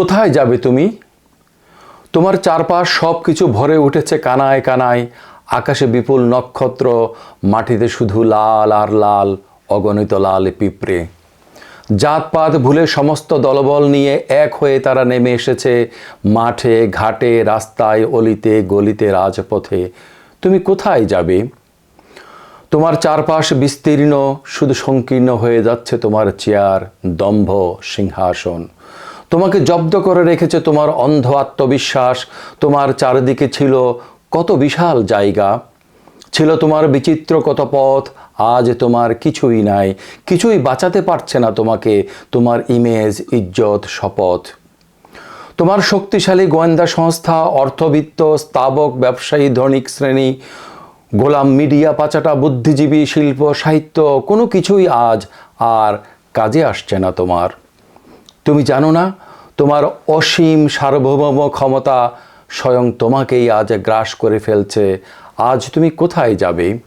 কোথায় যাবে তুমি? তোমার চারপাশ সব কিছু ভরে উঠেছে কানায় কানায়। আকাশে বিপুল নক্ষত্র, মাটিতে শুধু লাল আর লাল, অগণিত লাল পিঁপড়ে। জাতপাত ভুলে সমস্ত দলবল নিয়ে এক হয়ে তারা নেমে এসেছে মাঠে, ঘাটে, রাস্তায়, অলিতে, গলিতে, রাজপথে। তুমি কোথায় যাবে? তোমার চারপাশ বিস্তীর্ণ, শুধু সংকীর্ণ হয়ে যাচ্ছে তোমার চেয়ার, দম্ভ, সিংহাসন। তোমাকে জব্দ করে রেখেছে তোমার অন্ধ আত্মবিশ্বাস। তোমার চারিদিকে ছিল কত বিশাল জায়গা। ছিল তোমার বিচিত্র কত পথ, আজ তোমার কিছুই নাই। কিছুই বাঁচাতে পারছে না তোমাকে, তোমার ইমেজ ইজ্জত, শপথ। তোমার শক্তিশালী গোয়েন্দা সংস্থা, অর্থবিত্ত, স্তাবক, ব্যবসায়ী, ধনিক শ্রেণি, গোলাম মিডিয়া, পাচাটা বুদ্ধিজীবী, শিল্প, সাহিত্য, কোনো কিছুই আজ আর কাজে আসছে না তোমার। তুমি জানো না, তোমার অসীম সার্বভৌম ক্ষমতা স্বয়ং তোমাকেই আজ গ্রাস করে ফেলছে। আজ তুমি কোথায় যাবে?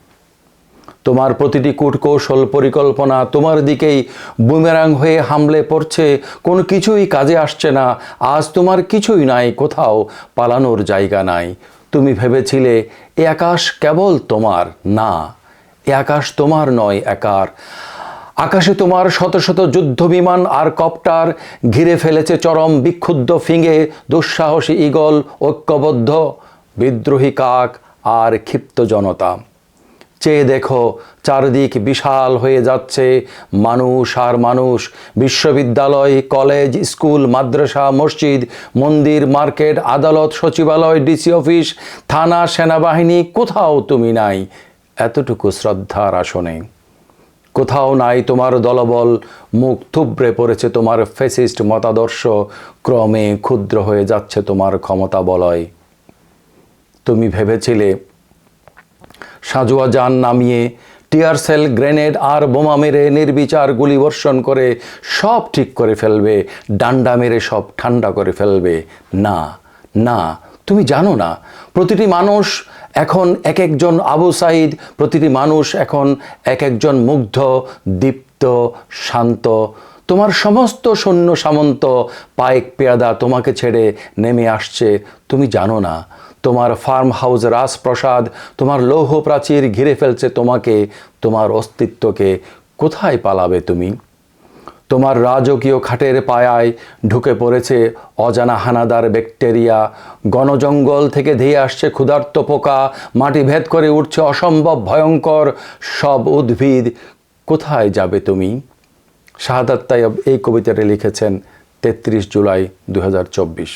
তোমার প্রতিটি কূটকৌশল পরিকল্পনা তোমার দিকেই বুমেরাং হয়ে হামলে পড়ছে। কোনো কিছুই কাজে আসছে না। আজ তোমার কিছুই নাই, কোথাও পালানোর জায়গা নাই। তুমি ভেবেছিলে, এ আকাশ কেবল তোমার, না, এ আকাশ তোমার নয়, একার। আকাশে তোমার শত শত যুদ্ধ বিমান আর কপ্টার ঘিরে ফেলেছে চরম বিক্ষুব্ধ ফিঙে, দুঃসাহসী ইগল ঐক্যবদ্ধ, বিদ্রোহী কাক আর ক্ষিপ্ত জনতা। চেয়ে দেখো, চারদিক বিশাল হয়ে যাচ্ছে। মানুষ আর মানুষ, বিশ্ববিদ্যালয়, কলেজ, স্কুল, মাদ্রাসা, মসজিদ, মন্দির, মার্কেট, আদালত, সচিবালয়, ডিসি অফিস, থানা, সেনাবাহিনী, কোথাও তুমি নাই। এতটুকু শ্রদ্ধার আসনে। কোথাও নাই তোমার দলবল, মুখ থুবড়ে পড়েছে তোমার ফেসিস্ট মতাদর্শ, ক্রমে ক্ষুদ্র হয়ে যাচ্ছে তোমার ক্ষমতা বলয়। তুমি ভেবেছিলে, সাজোয়া যান নামিয়ে টিয়ার সেল, গ্রেনেড আর বোমা মেরে নির্বিচার গুলিবর্ষণ করে সব ঠিক করে ফেলবে, ডান্ডা মেরে সব ঠান্ডা করে ফেলবে। না না, তুমি জানো না, প্রতিটি মানুষ এখন এক একজন আবু সাইদ, প্রতিটি মানুষ এখন এক একজন মুগ্ধ, দীপ্ত, শান্ত। তোমার সমস্ত সৈন্য সামন্ত পায়েক পেয়াদা তোমাকে ছেড়ে নেমে আসছে, তুমি জানো না। তোমার ফার্ম হাউস রাজপ্রসাদ, তোমার লৌহ প্রাচীর ঘিরে ফেলছে তোমাকে, তোমার অস্তিত্বকে কোথায় পালাবে তুমি? তোমার রাজকীয় খাটের পায়ায় ঢুকে পড়েছে অজানা হানাদার ব্যাকটেরিয়া। গণজঙ্গল থেকে ধেয়ে আসছে ক্ষুধার্ত পোকা, মাটি ভেদ করে উঠছে অসম্ভব ভয়ঙ্কর সব উদ্ভিদ। কোথায় যাবে তুমি? শাহাদাত তাইব এই কবিতাটি লিখেছেন তেত্রিশ জুলাই দু হাজার চব্বিশ।